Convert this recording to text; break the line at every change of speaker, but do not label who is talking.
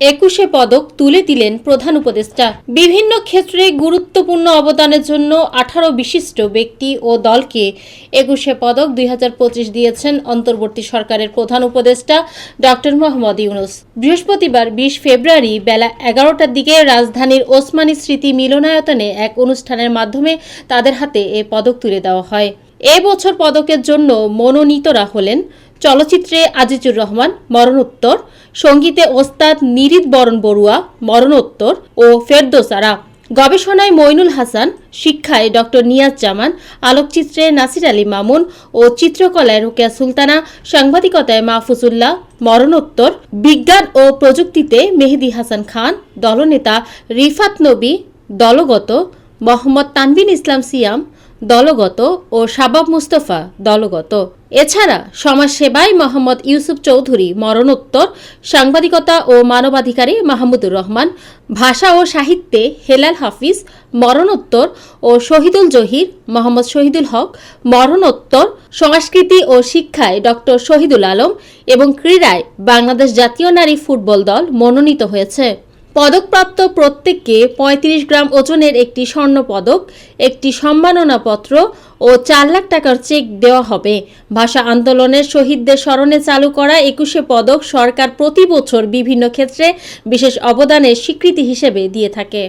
একুশে পদক তুলে দিলেন প্রধান উপদেষ্টা। বিভিন্ন ক্ষেত্রে গুরুত্বপূর্ণ অবদানের জন্য আঠারো বিশিষ্ট ব্যক্তি ও দলকে একুশে পদক দুই হাজার পঁচিশ দিয়েছেন অন্তর্বর্তী সরকারের প্রধান উপদেষ্টা ডক্টর মোহাম্মদ ইউনুস। বৃহস্পতিবার বিশ ফেব্রুয়ারি বেলা এগারোটার দিকে রাজধানীর ওসমানী স্মৃতি মিলনায়তনে এক অনুষ্ঠানের মাধ্যমে তাদের হাতে এ পদক তুলে দেওয়া হয়। এ বছর পদকের জন্য মনোনীতরা হলেন চলচ্চিত্রে আজিজুর রহমান মরণোত্তর, সঙ্গীতে ওস্তাদ নিরিত বরণ বড়ুয়া মরণোত্তর ও ফেরদোসারা গবেষণায় মইনুল হাসান, শিক্ষায় ডক্টর নিয়াজ জামান, আলোকচিত্রে নাসির আলী মামুন ও চিত্রকলায় রোকেয়া সুলতানা, সাংবাদিকতায় মাহফুজুল্লাহ মরণোত্তর, বিজ্ঞান ও প্রযুক্তিতে মেহেদি হাসান খান, দলনেতা রিফাত নবী, দলগত মোহাম্মদ তানবিন ইসলাম সিয়াম, দলগত ও শাবাব মুস্তফা দলগত। এছাড়া সমাজসেবায় মোহাম্মদ ইউসুফ চৌধুরী, মরণোত্তর, সাংবাদিকতা ও মানবাধিকারী মাহমুদুর রহমান, ভাষা ও সাহিত্যে হেলাল হাফিজ, মরণোত্তর ও শহীদুল জহির, মোহাম্মদ শহীদুল হক, মরণোত্তর, সংস্কৃতি ও শিক্ষায় ডক্টর শহীদুল আলম এবং ক্রীড়ায় বাংলাদেশ জাতীয় নারী ফুটবল দল মনোনীত হয়েছে। পদকপ্রাপ্ত প্রত্যেককে ৩৫ গ্রাম ওজনের একটি স্বর্ণ পদক, একটি সম্মাননাপত্র ও চার লাখ টাকার চেক দেওয়া হবে। ভাষা আন্দোলনের শহীদদের স্মরণে চালু করা একুশে পদক সরকার প্রতি বছর বিভিন্ন ক্ষেত্রে বিশেষ অবদানের স্বীকৃতি হিসেবে দিয়ে থাকে।